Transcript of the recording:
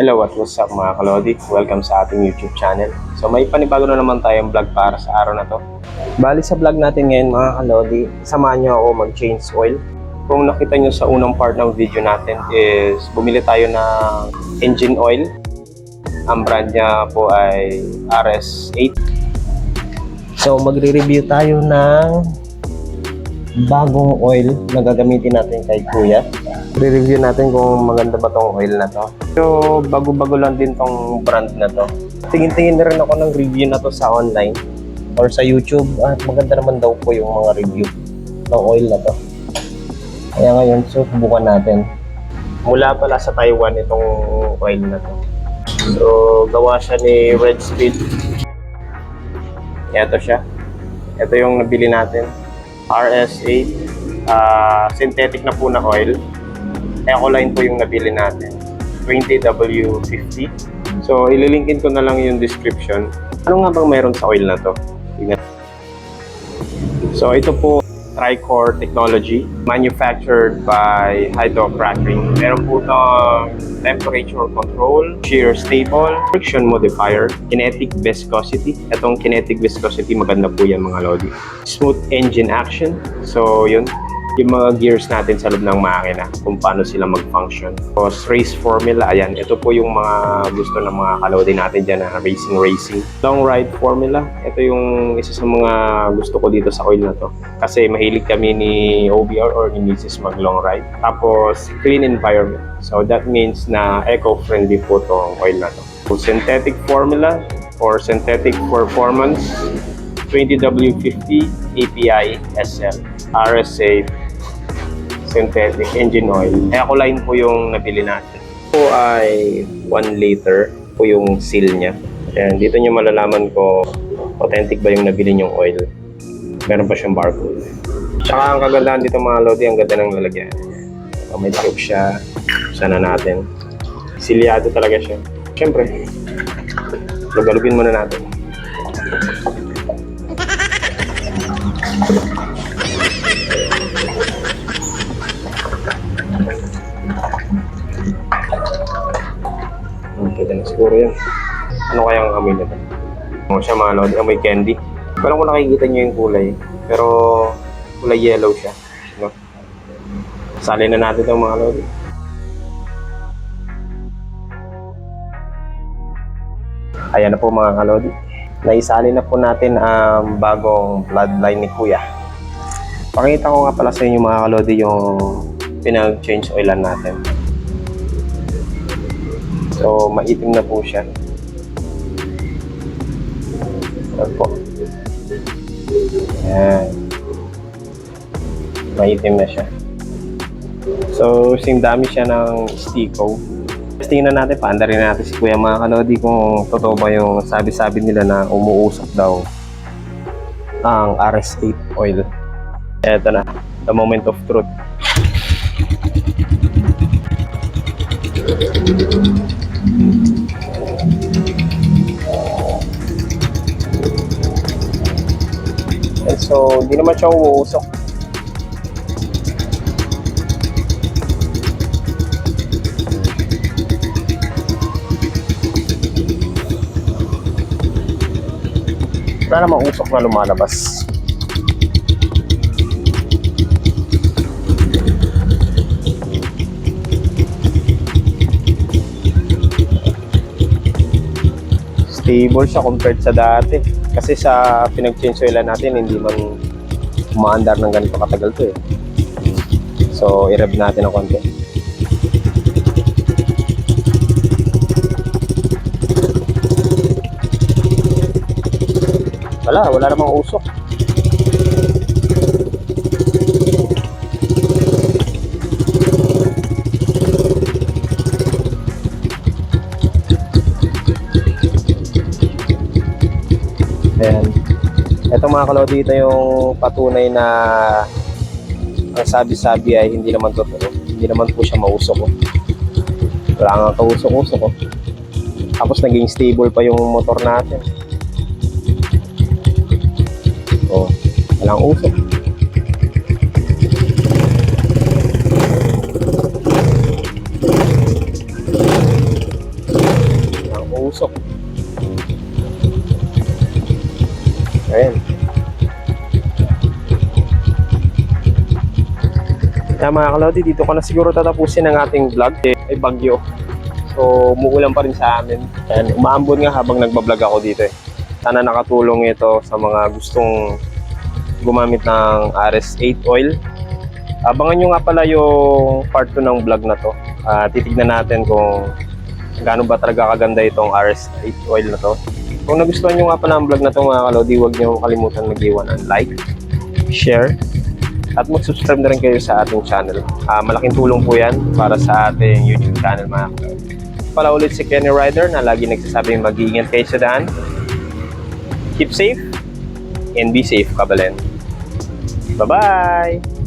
Hello at what's up mga kalodi? Welcome sa ating YouTube channel. So may panibago na naman tayong vlog para sa araw na to. Bali sa vlog natin ngayon mga kalodi, samahan nyo ako mag-change oil. Kung nakita nyo sa unang part ng video natin is bumili tayo ng engine oil. Ang brand niya po ay RS8. So magre-review tayo ng bagong oil na gagamitin natin kay Kuya. Re-review natin kung maganda ba tong oil na to. So, bago-bago lang din tong brand na to. Tingin-tingin na rin ako ng review na to sa online or sa YouTube at maganda naman daw po yung mga review ng oil na to. Kaya ngayon, so subukan natin. Mula pala sa Taiwan itong oil na to. So, gawa siya ni Red Speed. Ito siya. Ito yung nabili natin. RS8. ah synthetic na po na oil. Ecoline po yung nabili natin. 20W50. So, ililinkin ko na lang yung description. Ano nga bang meron sa oil na to? Tingnan. So, ito po, Tricor Technology, manufactured by Hydrocracking. Meron po itong temperature control, shear stable, friction modifier, kinetic viscosity. Itong kinetic viscosity, maganda po yan mga lodi. Smooth engine action. So, yun yung mga gears natin sa loob ng makina kung paano sila mag-function. Tapos race formula, ayan, ito po yung mga gusto ng mga kalodi natin dyan na racing racing. Long ride formula, ito yung isa sa mga gusto ko dito sa oil na to. Kasi mahilig kami ni OBR or ni Mrs. mag long ride. Tapos clean environment. So that means na eco-friendly po tong oil na to. So, synthetic formula or synthetic performance 20W50 API SL RSA synthetic engine oil. Ecoline po yung nabili natin. Ito ay 1 liter po yung seal niya. Ayan, dito nyo malalaman ko authentic ba yung nabili nyong oil. Meron pa siyang barcode. Tsaka ang kagandahan dito mga lodi, ang ganda ng lalagyan. So, may tube siya. Sana natin. Silyado talaga siya. Siyempre, lugalugin muna natin. Pwede na siguro yan. Ano kaya ang amoy nito? Ano siya mga lodi, amoy candy. Parang kung nakikita niyo yung kulay, pero kulay yellow siya. No? Sali na natin itong mga lodi. Ayan na po mga kalodi. Naisali na po natin ang bagong bloodline ni Kuya. Pakita ko nga pala sa inyo mga kalodi yung pinag-change oilan natin. So, maitim na po siya. Ayan po. Ayan. Maitim na siya. So, sindami siya ng stiko. Tingnan natin, paanda rin natin si Kuya mga kanodi kung totoo ba yung sabi-sabi nila na umuusok daw ang RS8 oil. Eto na, the moment of truth. So, di naman siya umuusok. Wala namang usok na lumalabas. Stable siya compared sa dati. Kasi sa pinag-change oil natin, hindi man umaandar ng ganito katagal to eh. So, i-rev natin ng konti. Wala, wala namang usok. Ayan. Ito mga kalodi, ito yung patunay na ang sabi-sabi ay hindi naman totoo. Hindi naman po siya mausok. Oh. Wala nga kausok-usok. Oh. Tapos naging stable pa yung motor natin. Walang usok. Walang usok. Ayan. Kaya mga kalodi, dito ko na siguro tatapusin ang ating vlog. Ay bagyo. So, umuulan pa rin sa amin. And umaambon nga habang nagbablog ako dito eh. Sana nakatulong ito sa mga gustong gumamit ng RS8 oil. Abangan nyo nga pala yung part 2 ng vlog na to. Ah, titignan natin kung gaano ba talaga kaganda itong RS8 oil na to. Kung nagustuhan nyo nga pala ang vlog na to mga kalodi, huwag nyo kalimutan mag-iwan ng like, share, at mag-subscribe na rin kayo sa ating channel. Ah, malaking tulong po yan para sa ating YouTube channel mga kalodi. Pala ulit si Kenny Ryder na lagi nagsasabing mag-iingat kayo sa daan. Keep safe and be safe, kabalen. Bye-bye!